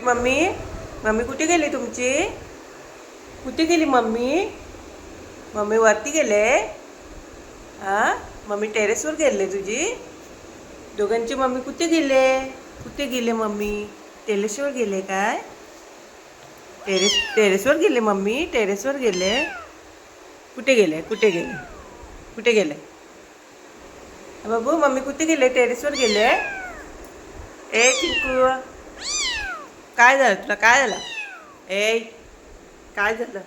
Mummy mummy कुठे गेली तुमची? कुठे गेली मम्मी? मम्मी वरती गेले? हा? मम्मी टेरेसवर गेले तुझी? दोघांची मम्मी कुठे गेले? कुठे गेले मम्मी? टेरेसवर गेले काय? टेरेस टेरेसवर गेले मम्मी? टेरेसवर गेले? कुठे गेले? कुठे गेले? कुठे गेले? बाबू मम्मी कुठे गेले? टेरेसवर गेले? ए चिंकू. काय झालं? तुला काय झालं? ए काय झालं?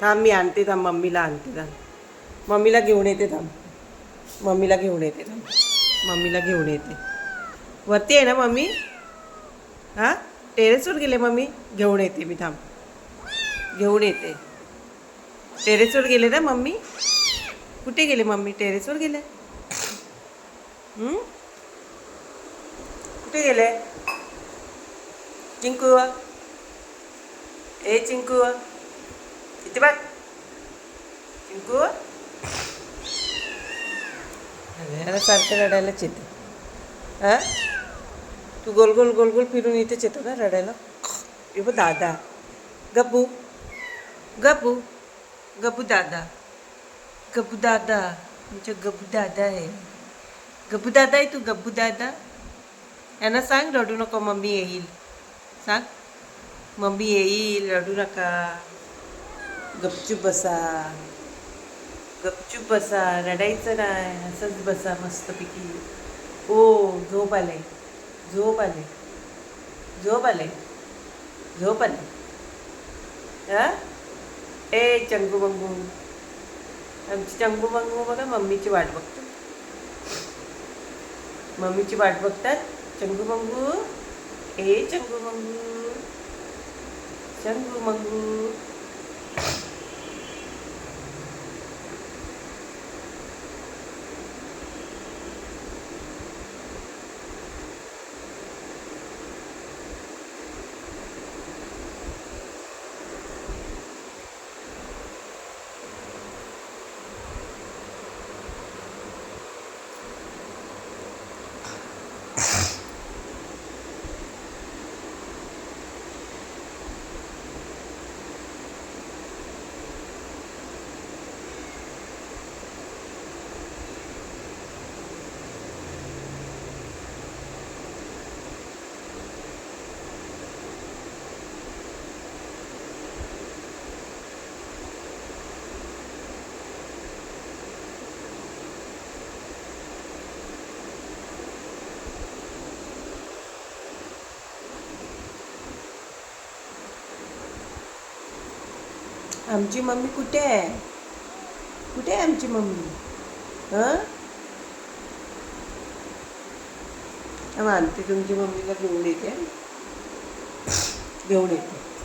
थांब मी आणते थांब मम्मीला आणते थांब. मम्मीला घेऊन येते थांब. मम्मीला घेऊन येते थांब. मम्मीला घेऊन येते. वरती आहे ना मम्मी? हां? टेरेसवर गेले मम्मी? घेऊन येते मी थांब. घेऊन येते. टेरेसवर गेले ना मम्मी? कुठे गेले मम्मी? टेरेसवर गेले? कुठे गेले? चिंकू ए चिंकू इथे बघ चिंकू सारखं रडायलाच येते हां तू गोल गोल गोल गोल फिरून इथेच येतो ना रडायला ए दादा गप्पू गप्पू गप्पू दादा गप्पू दादा तुमच्या गप्पू दादा आहे गप्पू दादा आहे तू गप्पू दादा यांना सांग रडू नको मम्मी येईल सांग. मम्मी येईल रडू नका. गपचूप बसा. गपचूप बसा रडायचं नाही असंच बसा मस्तपैकी. ओ झोप आले. झोप आले. झोप आले. झोप आले. हां? ए चंगू बंगू आमची चंगू बंगू बघा मम्मीची वाट बघतात मम्मीची वाट बघतात. चंगू बंगू ए चंगू बंगू चंगू मंगू आमची मम्मी कुठे आहे? कुठे आहे आमची मम्मी? हां? आणते तुमची मम्मीला घेऊन येते. घेऊन येते.